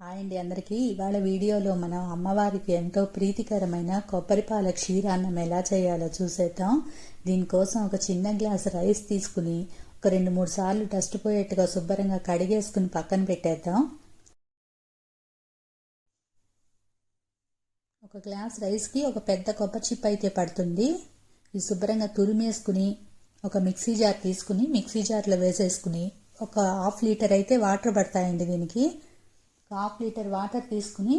Hi అండి అందరికీ. ఇవాళ వీడియోలో మనం అమ్మవారికి ఎంతో ప్రీతికరమైన కొబ్బరిపాల క్షీరాన్నం ఎలా చేయాలో చూసేద్దాం. దీనికోసం ఒక చిన్న గ్లాస్ రైస్ తీసుకుని ఒక రెండు మూడు సార్లు డస్ట్ పోయేట్టుగా శుభ్రంగా కడిగేసుకుని పక్కన పెట్టేద్దాం. ఒక గ్లాస్ రైస్కి ఒక పెద్ద కొబ్బరి చిప్ అయితే పడుతుంది. ఇది శుభ్రంగా తురిమేసుకుని ఒక మిక్సీ జార్ తీసుకుని మిక్సీ జార్లో వేసేసుకుని ఒక హాఫ్ లీటర్ అయితే వాటర్ పడతాయండి దీనికి. హాఫ్ లీటర్ వాటర్ తీసుకుని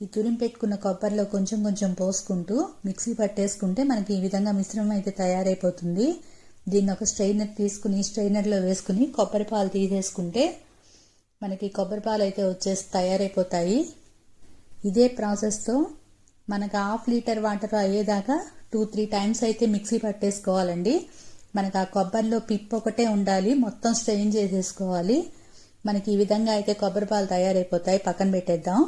ఈ తురిం పెట్టుకున్న కొబ్బరిలో కొంచెం కొంచెం పోసుకుంటూ మిక్సీ పట్టేసుకుంటే మనకి ఈ విధంగా మిశ్రమం అయితే తయారైపోతుంది. దీన్ని ఒక స్ట్రైనర్ తీసుకుని స్ట్రైనర్లో వేసుకుని కొబ్బరి పాలు తీసేసుకుంటే మనకి కొబ్బరి పాలు అయితే వచ్చేసి తయారైపోతాయి. ఇదే ప్రాసెస్తో మనకు హాఫ్ లీటర్ వాటర్ అయ్యేదాకా టూ త్రీ టైమ్స్ అయితే మిక్సీ పట్టేసుకోవాలండి. మనకు ఆ కొబ్బరిలో పిప్ ఒకటే ఉండాలి మొత్తం స్ట్రెయిన్ చేసేసుకోవాలి. మనకి ఈ విధంగా అయితే కొబ్బరి పాలు తయారైపోతాయి. పక్కన పెట్టేద్దాం.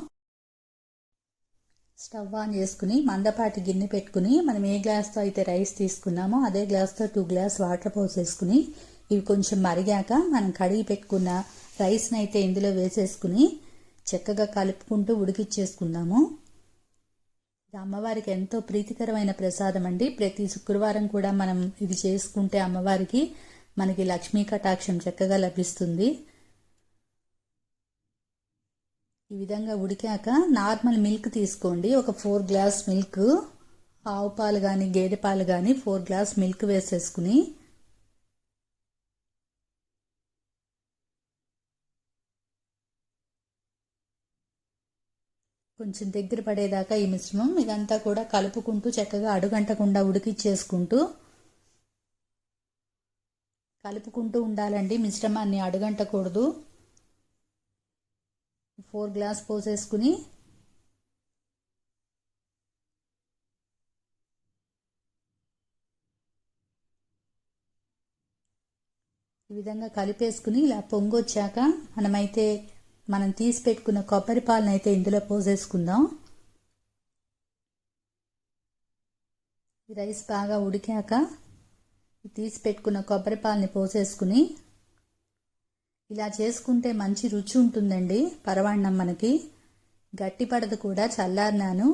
స్టవ్ ఆన్ చేసుకుని మందపాటి గిన్నె పెట్టుకుని మనం ఏ గ్లాస్తో అయితే రైస్ తీసుకున్నామో అదే గ్లాస్తో టూ గ్లాస్ వాటర్ పోసేసుకుని ఇవి కొంచెం మరిగాక మనం కడిగి పెట్టుకున్న రైస్ని అయితే ఇందులో వేసేసుకుని చక్కగా కలుపుకుంటూ ఉడికిచ్చేసుకుందాము. ఇది అమ్మవారికి ఎంతో ప్రీతికరమైన ప్రసాదం అండి. ప్రతి శుక్రవారం కూడా మనం ఇది చేసుకుంటే అమ్మవారికి మనకి లక్ష్మీ కటాక్షం చక్కగా లభిస్తుంది. ఈ విధంగా ఉడికాక నార్మల్ మిల్క్ తీసుకోండి. ఒక ఫోర్ గ్లాస్ మిల్క్ ఆవు పాలు కానీ గేదె పాలు కానీ ఫోర్ గ్లాస్ మిల్క్ వేసేసుకుని కొంచెం దగ్గర పడేదాకా ఈ మిశ్రమం ఇదంతా కూడా కలుపుకుంటూ చక్కగా అడుగంటకుండా ఉడికిచ్చేసుకుంటూ కలుపుకుంటూ ఉండాలండి. మిశ్రమాన్ని అడుగంటకూడదు. ఫోర్ గ్లాస్ పోసేసుకుని ఈ విధంగా కలిపేసుకుని ఇలా పొంగొచ్చాక మనమైతే మనం తీసి పెట్టుకున్న కొబ్బరి పాలను అయితే ఇందులో పోసేసుకుందాం. ఈ రైస్ బాగా ఉడికాక తీసి పెట్టుకున్న కొబ్బరి పాలని పోసేసుకుని ఇలా చేసుకుంటే మంచి రుచి ఉంటుందండి. పరవాన్నం మనకి. గట్టి పడదు కూడా చల్లారినాను.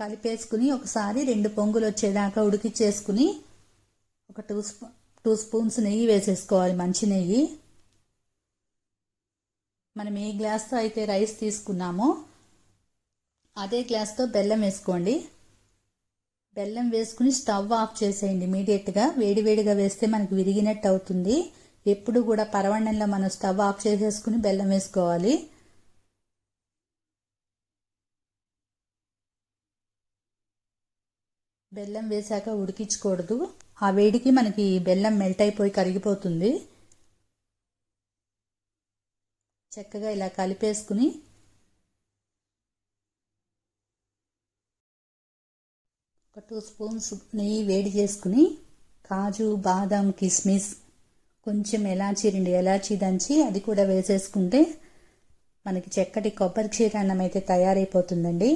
కలిపేసుకుని ఒకసారి రెండు పొంగులు వచ్చేదాకా ఉడికిచ్చేసుకుని ఒక టూ స్పూ టూ స్పూన్స్ నెయ్యి వేసేసుకోవాలి మంచి నెయ్యి. మనం ఏ గ్లాస్తో అయితే రైస్ తీసుకున్నామో అదే గ్లాస్తో బెల్లం వేసుకోండి. బెల్లం వేసుకుని స్టవ్ ఆఫ్ చేసేయండి ఇమీడియట్గా. వేడివేడిగా వేస్తే మనకి విరిగినట్టు అవుతుంది. ఎప్పుడు కూడా పరవణంలో మనం స్టవ్ ఆఫ్ చేసేసుకుని బెల్లం వేసుకోవాలి. బెల్లం వేశాక ఉడికించకూడదు. ఆ వేడికి మనకి బెల్లం మెల్ట్ అయిపోయి కరిగిపోతుంది. చక్కగా ఇలా కలిపేసుకుని ఒక టూ స్పూన్స్ నెయ్యి వేడి చేసుకుని కాజు బాదం కిస్మిస్ కొంచెం ఎలాచీ రెండు ఎలాచీ దంచి అది కూడా వేసేసుకుంటే మనకి చక్కటి కొబ్బరి క్షీరాన్నం అయితే తయారైపోతుందండి.